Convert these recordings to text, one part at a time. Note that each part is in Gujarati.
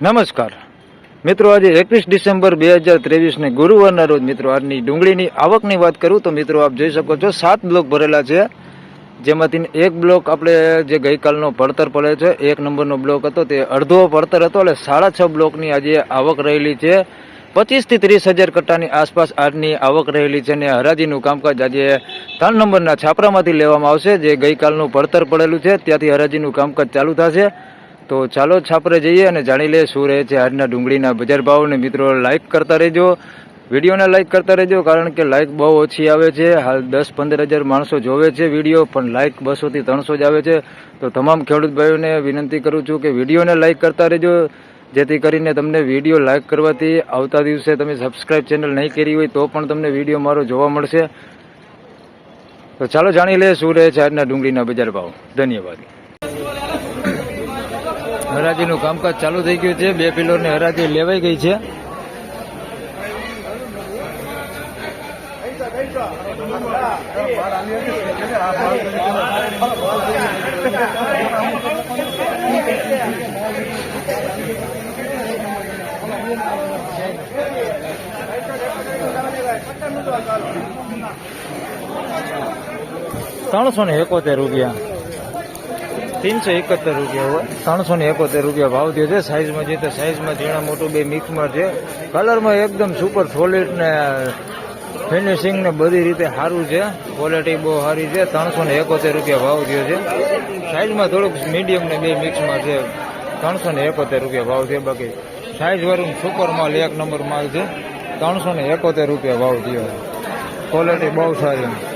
નમસ્કાર. મિત્રો, આજે એકવીસ ડિસેમ્બર બે હજાર ત્રેવીસને ગુરુવારના રોજ મિત્રો, આજની ડુંગળીની આવકની વાત કરું તો મિત્રો, આપ જોઈ શકો છો, સાત બ્લોક ભરેલા છે. જેમાંથી એક બ્લોક આપણે જે ગઈકાલનો પડતર પડે છે, એક નંબરનો બ્લોક હતો, તે અડધો પડતર હતો, એટલે સાડા છ બ્લોકની આજે આવક રહેલી છે. પચીસથી ત્રીસ હજાર કટ્ટાની આસપાસ આજની આવક રહેલી છે અને હરાજીનું કામકાજ આજે ત્રણ નંબરના છાપરામાંથી લેવામાં આવશે. જે ગઈકાલનું પડતર પડેલું છે, ત્યાંથી હરાજીનું કામકાજ ચાલુ થશે. તો ચાલો છાપરે જઈએ અને જાણી લઈએ શું રહે છે આજના ડુંગળીના બજાર ભાવ અને મિત્રો લાઈક કરતા રહેજો. વિડીયોને લાઈક કરતા રહેજો, કારણ કે લાઈક બહુ ઓછી આવે છે. હાલ દસ પંદર હજાર માણસો જોવે છે વીડિયો, પણ લાઈક બસોથી ત્રણસો જ આવે છે. તો તમામ ખેડૂત ભાઈઓને વિનંતી કરું છું કે વિડીયોને લાઈક કરતા રહેજો, જેથી કરીને તમને વીડિયો લાઈક કરવાથી આવતા દિવસે તમે સબસ્ક્રાઇબ ચેનલ નહીં કરી હોય તો પણ તમને વીડિયો મારો જોવા મળશે. તો ચાલો જાણી લઈએ શું રહે છે આજના ડુંગળીના બજાર ભાવ. ધન્યવાદ. હરાજીનું કામકાજ ચાલુ થઈ ગયું છે. બે પિલોરની હરાજી લેવાઈ ગઈ છે. ત્રણસો ને એકોતેર રૂપિયા. તીનસો એકોતેર રૂપિયા હોય. ત્રણસો ને એકોતેર રૂપિયા ભાવ થયો છે. સાઈઝમાં જે તો સાઈઝમાં ઝીણા મોટું બે મિક્સમાં છે. કલરમાં એકદમ સુપર સોલિડ ને ફિનિશિંગ ને બધી રીતે સારું છે. ક્વોલિટી બહુ સારી છે. ત્રણસો ને એકોતેર રૂપિયા ભાવ થયો છે. સાઈઝમાં થોડુંક મીડિયમ ને બે મિક્સમાં છે. ત્રણસો ને એકોતેર રૂપિયા ભાવ છે. બાકી સાઈઝ વાળું સુપર માલ એક નંબર માલ છે. ત્રણસો ને એકોતેર રૂપિયા ભાવ થયો ક્વોલિટી બહુ સારી.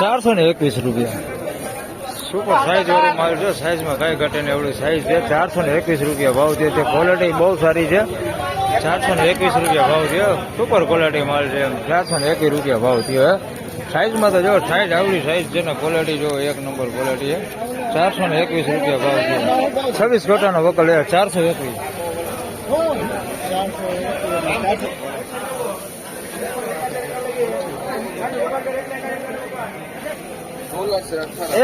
ચારસો ને એકવીસ રૂપિયા. સુપર સાઈઝ વાળું માલ છે સાઈઝમાં કઈ ઘટે ને એવડી સાઈઝ છે. ચારસો ને એકવીસ રૂપિયા ભાવ છે. તે ક્વોલિટી બહુ સારી છે. ચારસો ને એકવીસ રૂપિયા ભાવ છે. સુપર ક્વોલિટી માલ છે ચારસો ને એકવીસ રૂપિયા ભાવ થયો હે. સાઈઝમાં તો જો સાઈઝ આવડી સાઈઝ છે ને ક્વોલિટી જો એક નંબર ક્વોલિટી છે. ચારસો ને એકવીસ રૂપિયા ભાવ છે. છવ્વીસ ગોટાનો વકલ એ ચારસો એકવીસ.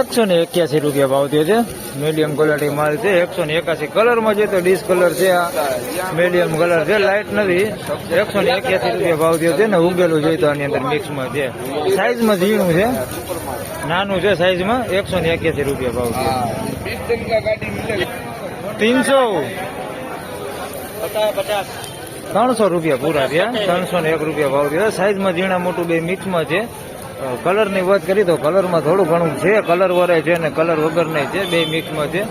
એકસો ને એક્યાસી રૂપિયા ભાવ થયો છે. મીડિયમ ક્વોલિટી માલ છે. એકસો ને એકાસી કલરમાં છે તો ડીશ કલર છે આ. મીડિયમ કલર છે. લાઇટ નથી. એકસો ને એક્યાસી રૂપિયા ભાવ થયો છે ને ઉગેલું જોઈએ તો આની અંદર મિક્સમાં છે. સાઇઝમાં ઝીણું છે. નાનું છે સાઈઝમાં એકસો ને એક્યાસી રૂપિયા ભાવ છે ત્રણસો. ત્રણસો રૂપિયા પૂરા થયા. ત્રણસો ને એક રૂપિયા ભાવ થયો. સાઈઝમાં ઝીણા મોટું બે મિક્સમાં છે. કલરની વાત કરી તો કલરમાં થોડું ઘણું છે, કલર વરે છે ને કલર વગરને છે, બે મિક્સમાં છે.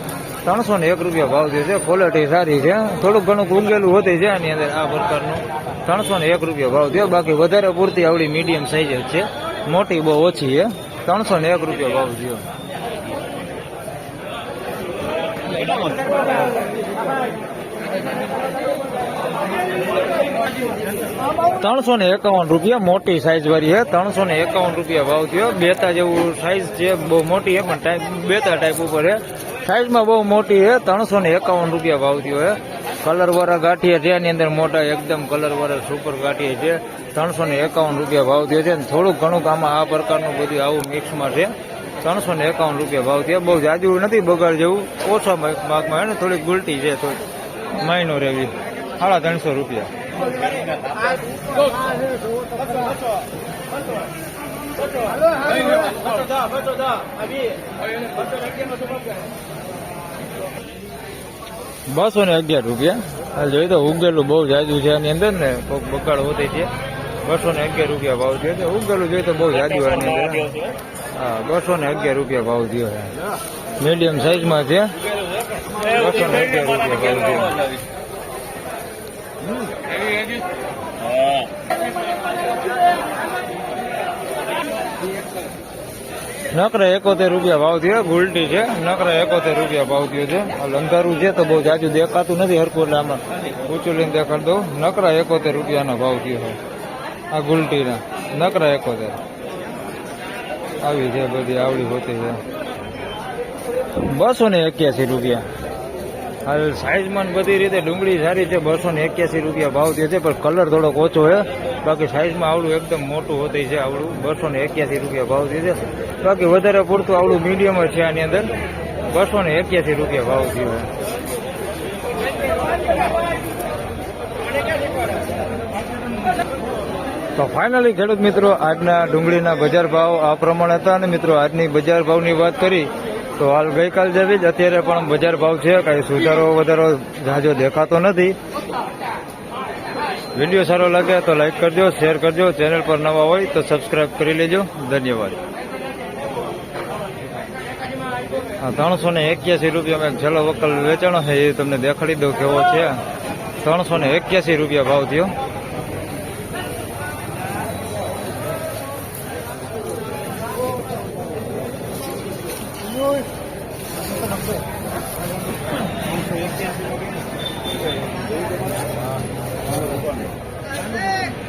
ત્રણસો ને એક રૂપિયા ભાવ છે ક્વોલિટી સારી છે. થોડુંક ઘણું ઊંઘેલું હોતી છે આની અંદર આ પ્રકારનું. ત્રણસો ને એક રૂપિયા ભાવ છે બાકી વધારે પૂરતી આવડી મીડિયમ સાઈઝ છે. મોટી બહુ ઓછી છે. ત્રણસો ને એક રૂપિયા ભાવ થયો. ત્રણસો ને એકાવન રૂપિયા મોટી સાઈઝ વાળી છે. ત્રણસો ને એકાવન રૂપિયા ભાવ થયો. બેતા જેવું સાઈઝ છે, બહુ મોટી છે, પણ ટાઈપ બેતા ટાઈપ ઉપર છે. સાઈઝમાં બહુ મોટી છે, ત્રણસો ને એકાવન રૂપિયા ભાવ થયો છે. કલર વાળા ગાંઠિયા છે, એની અંદર મોટા એકદમ કલર વાળા સુપર ગાંઠિયા છે. ત્રણસો ને એકાવન રૂપિયા ભાવ થયો છે. અને થોડુંક ઘણું આમાં આ પ્રકારનું બધું આવું મિક્સમાં છે. ત્રણસો ને એકાવન રૂપિયા ભાવ થયા. બહુ જાજુ નથી, બગાડ જેવું. ઓછા ભાગમાં એને થોડીક ગુલટી છે તો માઇનો રેવી. સાડા ત્રણસો રૂપિયા. બસો ને અગિયાર રૂપિયા. જોઈ તો ઉગેલું બહુ જાજુ છે. એની અંદર ને કોઈક બગાડ હોતી છે. બસો ને અગિયાર રૂપિયા ભાવ છે. ઉગેલું જોઈએ તો બહુ જાજુ આની હા, બસો ને અગિયાર રૂપિયા ભાવ થયો છે. મીડિયમ સાઈઝમાં છે. નકરા એકોતેર રૂપિયા ભાવ થયો, ગુલટી છે. નકરા એકોતેર રૂપિયા ભાવ થયો છે. લંધારું છે તો બહુ જાજુ દેખાતું નથી હરકું એટલે આમાં ઊંચું લઈને દેખાડ દઉં. નકરા એકોતેર રૂપિયાના ભાવ થયો છે. આ ગુલટીના. નકરા એકોતેર. આવી છે બધી આવડી હોતી છે. બસો ને એક્યાસી રૂપિયા. હાલ સાઈઝમાં બધી રીતે ડુંગળી સારી છે બસો ને એક્યાસી રૂપિયા ભાવ દે છે, પણ કલર થોડોક ઓછો છે. બાકી સાઈઝમાં આવડું એકદમ મોટું હોતી છે આવડું. બસો ને એક્યાસી રૂપિયા ભાવ દે છે. બાકી વધારે પૂરતું આવડું મીડિયમ છે આની અંદર. બસો ને એક્યાસી રૂપિયા ભાવ થયો તો ફાઇનલી ખેડૂત મિત્રો, આજના ડુંગળીના બજાર ભાવ આ પ્રમાણે હતા અને મિત્રો, આજની બજાર ભાવની વાત કરી. તો હાલ ગઈકાલ જેવી જ, અત્યારે પણ બજાર ભાવ છે, કાંઈ સુધારો વધારો જાજો દેખાતો નથી. વીડિયો સારો લાગે તો લાઈક કરજો, શેર કરજો, ચેનલ પર નવા હોય તો સબસ્ક્રાઈબ કરી લેજો. ધન્યવાદ. ત્રણસો ને એક્યાસી રૂપિયામાં એક છેલ્લો વકલ વેચાણો છે, એ તમને દેખાડી દઉં કેવો છે. ત્રણસો ને એક્યાસી રૂપિયા ભાવ થયો. Uy! Ano sa bangko? Bangko yan. Bangko yan. Bangko yan.